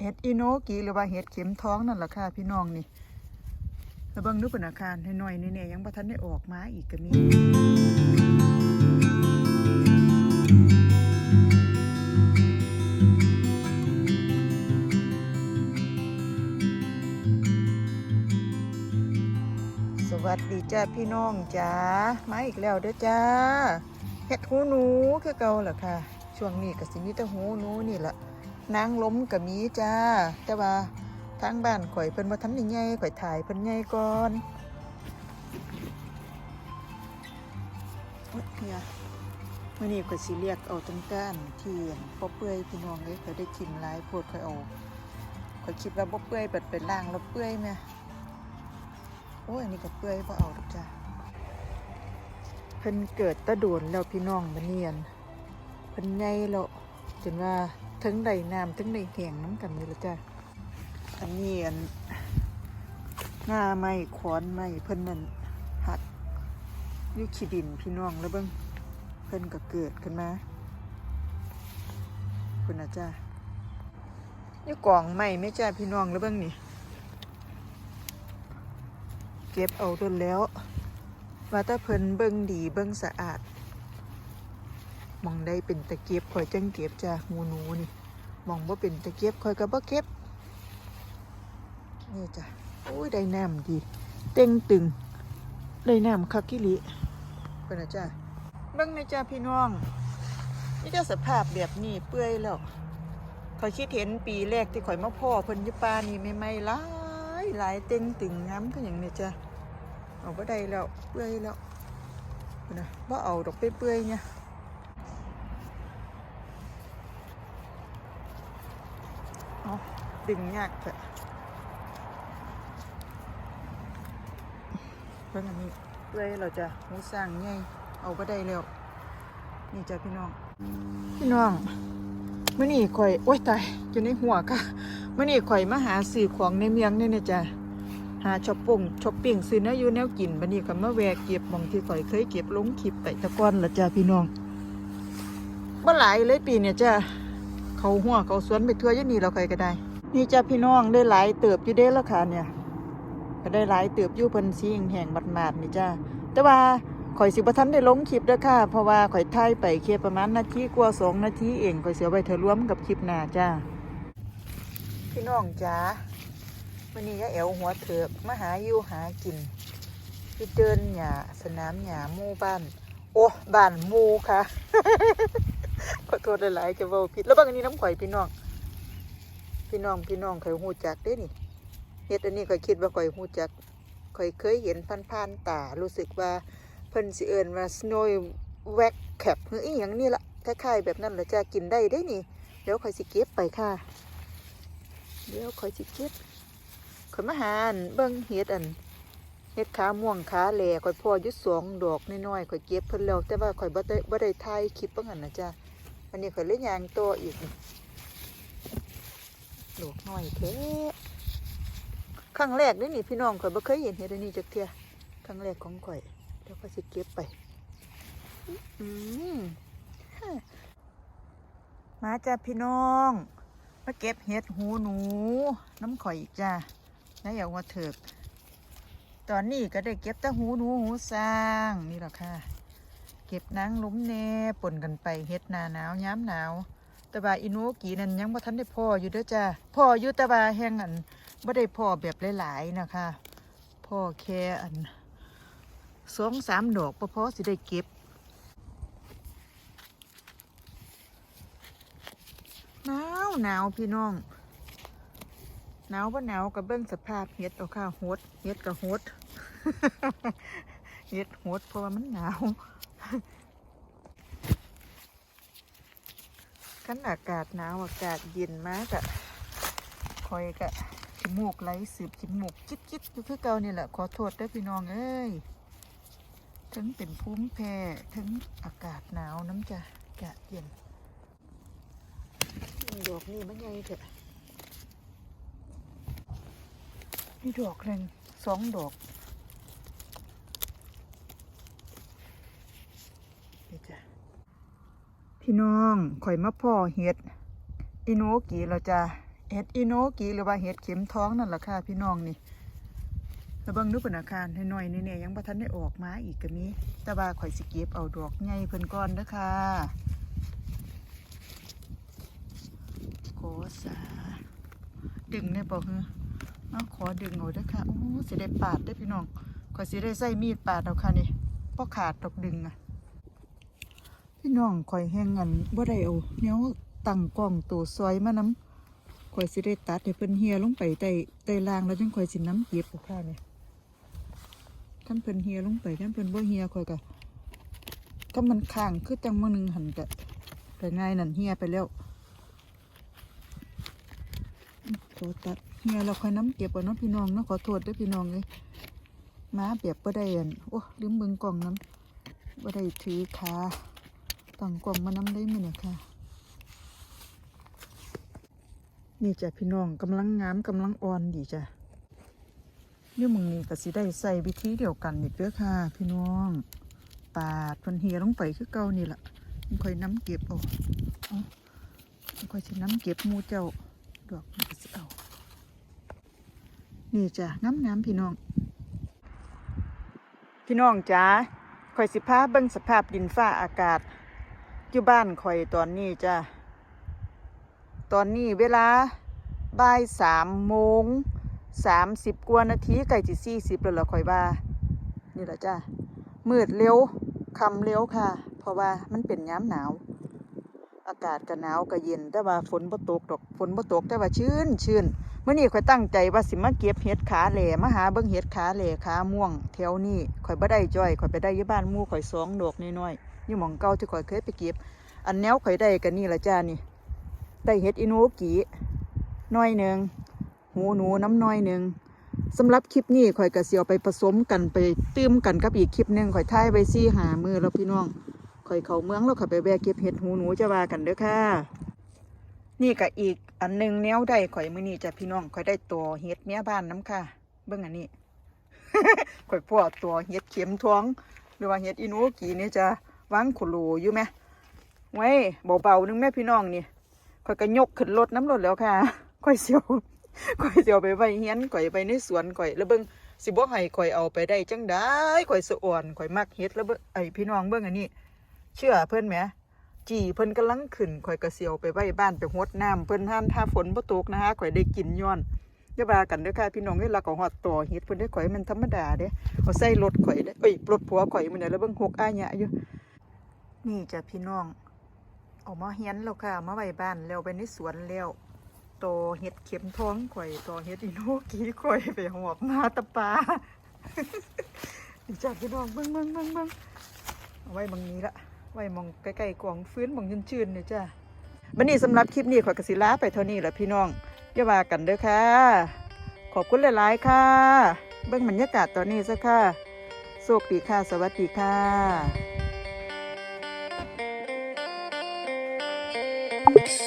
เห็ดอิโนกิหรือว่าเห็ดเข็มท้องนั่นแหละค่ะพี่น้องนี่แล้วเบิงนึกเป็นอาคารให้หน่อยนี่เนี่ยยังบ่ทันได้ออกมาอีกก็มีสวัสดีจ้าพี่น้องจ้ามาอีกแล้วเด้อจ้าเห็ดหูหนูคือเก่าแหละค่ะ ช่วงนี้ก็สิมีแต่หูหนูนี่แหละ นางล้มกับมีจ้า แต่ว่าทางบ้านข่อยเพิ่นบ่ทันใหญ่ข่อยถ่ายเพิ่นใหญ่ก่อนโอ๊ยเนี่ยมื้อนี้ข่อยสิเรียกเอาต้นก้านที่บ่เปื่อยพี่น้องเอ้ยข่อยได้กินหลายโพดข่อยเอาข่อยคิดว่าบ่เปื่อยเปิดเป็นล่างแล้วเปื่อยแม่โอ้ยอันนี้ก็เปื่อยบ่เอาดอกจ้าเพิ่นเกิดตะโดนแล้วพี่น้องบัดนี้อั่นเพิ่นใหญ่แล้วจนว่า ทั้งใดน้ำทั้งใดแหงน้ำกันนี่ละจ้ะอันนี้อันหน้าไม้ขอนไม้เพิ่นนั่นหักยุขีดินพี่น้องแล้วเบิ้งเพิ่นก็เกิดขึ้นมาคุณนะจ้ายู่กล่องไม้ไม่จ้าพี่น้องแล้วเบิ้งนี่เก็บเอาต้นแล้วว่าถ้าเพิ่นเบิ้งดีเบิ้งสะอาด มองได้เป็นตะเกียบข่อยจังเก็บจ้ะหูหนูนี่มองว่าเป็นตะเกียบข่อยก็บ่เก็บนี่จ้ะโอ้ยได้น้ำดี เต็งตึงได้น้ำคักกิลิเป็นนะจ้ะเบิ่งในะจ้ะพี่น้องนี่จะสภาพแบบนี้เปื่อยแล้วข่อยคิดเห็นปีแรกที่ข่อยมาพ่อเพิ่นยุปานี่ไม่ไม่หลายหลายเต็งตึงง้ำก็อย่างนี้จ้ะเอาบ่ได้แล้วเปื่อยแล้วเพิ่นะบ่าเอาดอกเปื่อยๆเนี่ย เอา ดึงยากเถอะเพิ่งอันนี้เพื่อให้เราจะหูสร้างง่ายเอาไปได้แล้ว นี่จ้ะพี่น้อง พี่น้องเมื่อนี้ข่อย โอ๊ยตายอยู่ในหัวค่ะเมื่อนี้ข่อยมาหาซื้อของในเมียงเนี่ยนะจ้ะหาช้อปปิ้งช้อปปิ้งซื้อเนื้อยู่แนวกินบันนี้ก็มาแวะเก็บหมองที่ข่อยเคยเก็บลงคลิปไปตะก้อนละจ้ะพี่น้องบ่อหลายเลยปีเนี่ยจ้ะเขาหัวเขาสวนไปทั่วยันนี่เราใครก็ได้ นี่จ้าพี่น้องได้หลายเติบอยู่เด้แล้วค่ะเนี่ย ก็ได้หลายเติบอยู่เพิ่นสีแห่งๆหมาดๆนี่จ้าแต่ว่าข่อยสิบ่ทันได้ลงคลิปด้อค่ะ เพราะว่าข่อยถ่ายไปแค่ประมาณนาทีกว่าสองนาทีเองข่อยเสียไว้เธอร่วมกับคลิปหน้าจ้าพี่น้องจ้าวันนี้ยะแอวหัวเถือกมาหาอยู่หากินที่เดินหญ้าสนามหญ้าหมู่บ้าน โอ้บ้านหมู่ค่ะขอโทษหลายๆจะเว้าผิดแล้วบางอันนี้น้ำข่อยพี่น้อง พี่น้องพี่น้องข่อยหูจักเด้นี่เฮ็ดอันนี้ข่อยคิดว่าข่อยหูจักข่อยเคยเห็นผ่านตา รู้สึกว่าเพิ่นสิเอิ้นว่า snow wax cap หรืออีหยังนี่ละคล้ายๆแบบนั้นแหละจ้ากินได้ได้นี่ เดี๋ยวข่อยสิเก็บไปค่ะ เดี๋ยวข่อยสิเก็บข่อยมาหาอันเบิ่งเฮ็ดอันเฮ็ดขาม่วงขาแหล่ข่อยพออยู่สองดอกน้อยๆข่อยเก็บเพิ่นแล้วแต่ว่าข่อยบ่ได้บ่ได้ถ่ายคลิปเบิ่งอันน่ะจ้าอันนี้ข่อยเลยยางตัวอีก นี่ดอกน้อยแท้ครั้งแรกนี่นี่พี่น้องข่อยบ่เคยเห็นเฮ็ดอันนี้จักเทียครั้งแรกของข่อยเดี๋ยวข่อยสิเก็บไปอืมมาจ้าพี่น้องมาเก็บเห็ดหูหนู น้ำข่อยอีกจ้าแล้วอย่าว่าเถิกตอนนี้ก็ได้เก็บแต่หูหนูหูสร้างนี่แหละค่ะ เก็บนางลุมแน่ปนกันไปเฮ็ดหนาหนาวย้ำหนาว แต่ว่าอินูกีนั่นยังบ่ทันได้พ่ออยู่เด้อจ้าพ่ออยู่แต่ว่าแห้งอันบ่ได้พ่อแบบหลายๆนะคะพ่อแค่อันสองสามดอกพอสิได้เก็บหนาวหนาวพี่น้องหนาวบ่หนาวกับเบิ้งสภาพเฮ็ดเอาค่ะโหดเฮ็ดกับโหดเฮ็ดโหดเพราะว่ามันหนาว ขันอากาศหนาวอากาศเย็นมากอะคอยกะจมูกไหลสืบจมูกจิตจิตอยู่คือเก่านี่แหละขอโทษด้วยพี่น้องเอ้ยถึงเป็นภูมิแพ้ถึงอากาศหนาวน้ำจะอากาศเย็นนี่ดอกนี่มันไงเถอะนี่ดอกหนึ่งสองดอกนี่จ้ะ พี่น้องข่อยมาพ่อเฮ็ดอิโนกีเราจะเห็ดอีโนกิหรือว่าเห็ดเข็มท้องนั่นแหละค่ะพี่น้องนี่แล้วเบิ่งดูเป็นอาคารให้หน่อยนี่เนี่ยยังบ่ทันได้ออกมาอีกก็มีแต่ว่าข่อยสิเก็บเอาดอกใหญ่เพิ่นก่อนเด้อค่ะโกสาดึงได้บ่ฮือเอขอดึงเอาด้อค่ะโอ้สิได้ปาดเด้พี่น้องข่อยสิได้ใส่มีดปาดเอาค่ะนี่บ่ขาดดอกดึงอะ พี่น้องข่อยแห้งอันบ่ได้เอาแนวตั้งกล้องตัวซอยมานำข่อยสิได้ตัดให้เพิ่นเฮียลงไปใต้ใต้ล่างแล้วจังข่อยสิน้ำเก็บเอาค่ะนี่คันเพิ่นเฮียลงไปคันเพิ่นบ่เฮียข่อยก็ก็มันค้างคือจังมื้อหนึงหันก็ก็ง่ายนั่นเฮียไปแล้วขอตัดเฮียแล้วค่อยน้ำเก็บเอาเนาะพี่น้องเนาะขอโทษด้อพี่น้องเอ้ยมาแบบบ่ได้อันโอ้ลืมเบิ่งกล้องน้ำบ่ได้ถือขา ตั้งกล้องมาน้ำได้มื้อเนี่ยค่ะ นี่จ้ะพี่น้องกำลังงามกำลังอ่อนดีจ้ะอยี่มึงนี้ก็สิได้ใส่วิธีเดียวกันอีกเด้อค่ะ พี่น้องปาดเพิ่นเฮียลงไปคือเก่านี่ล่ะมันค่อยน้ำเก็บเอาเอามันค่อยสิน้ำเก็บมูเจ้าดอกมันก็สิเอานี่จ้ะน้ำน้ำพี่น้อง พี่น้องจ้าข่อยสิพาเบิ่งสภาพดินฟ้าอากาศ อยู่บ้านข่อยตอนนี้จ้ะ ตอนนี้เวลาบ่ายสามโมงสามสิบกว่านาทีใกล้จะสี่สิบแล้วล่ะคอยว่า นี่แหละจ้ามืดเร็วคำเร็วค่ะ เพราะว่ามันเป็นย้ำหนาว อากาศก็หนาวก็เย็น แต่ว่าฝนบ่ตกดอกฝนบ่ตกแต่ว่าชื้นชื้นเมื่อนี้ข่อยตั้งใจว่าสิมาเก็บเห็ดขาแหล่มาหาเบิ่งเห็ดขาแหล่ขาม่วงแถวนี้ข่อยบ่ได้จ้อยข่อยไปได้ยู่บ้านมู่ข่อยสองดอกน้อยๆ อยู่หม่องเก่าที่ข่อยเคยไปเก็บ อันแนวข่อยได้ก็นี่ละจ้านี่ ได้เห็ดอินูกิน้อยหนึ่งหูหนูน้ำน้อยหนึ่งสำหรับคลิปนี้ข่อยกะเสียวไปผสมกันไปตื้มกันกับอีกคลิปหนึ่งข่อยท้ายไว้ซี่หามือแล้วพี่น้องข่อยเขาเมืองแล้วข่อยไปแวะเก็บเห็ดหูหนูจะว่ากันเด้อค่ะ นี่ก็อีกอันหนึ่งแนวได้ข่อยมือนี้จ้ะพี่น้องข่อยได้ตัวเห็ดเมียบ้านน้ำค่ะ เบิ่งอันนี้ข่อยพวกตัวเห็ดเข็มท้อง หรือว่าเห็ดอินูกินี่จ้ะ วางขลูอยู่ไหมไว้เบาๆนึงแม่พี่น้องนี่ข่อยก็ยกขึ้นรถน้ำรถแล้วค่ะข่อยเสียวข่อยเสียวไปไว้เฮียนข่อยไปในสวนข่อยแล้วเบิ่งสิบ่ให้ข่อยเอาไปได้จังได้ข่อยสะอ่อนข่อยมักเฮ็ดแล้วเบิ่งไอ้พี่น้องเบิ่งอันนี้ เชื่อเพิ่นไหมจีเพิ่นกำลังขึ้นข่อยก็เสียวไปไว้บ้านไปหดน้ำเพิ่นห้ามถ้าฝนบ่ตกนะคะข่อยได้กินย้อนอย่าว่ากันเด้อค่ะพี่น้องเวลาก็ฮอดต่อเฮ็ดเพิ่นได้ข่อยมันธรรมดาเด้เอาใส่รถข่อยได้เอ้ยรถผัวข่อยมื้อนี้แล้วเบิ่งหกอายะอยู่ นี่จ้ะพี่น้องออกมาเฮียนแล้วค่ะมาไว้บ้านแล้วไปในสวนแล้วโตเห็ดเข็มท้องข่อยโตเห็ดอีโนกีข่อยไปหอบมาตะปานี่จ้ะพี่น้องเบิ่งเบิ่งเบิ่งเบิ่งเอาไว้บางนี้ละไว้มองใกล้ๆกวางฟื้นมองชื้นๆเนี่ยจ้ะบันนี้สำหรับคลิปนี้ข่อยกสิลาไปเท่านี้แหละพี่น้องอย่าว่ากันเด้อค่ะ ขอบคุณหลายๆค่ะ เบิ่งบรรยากาศตอนนี้ซะค่ะโชคดีค่ะ สวัสดีค่ะ Thank you.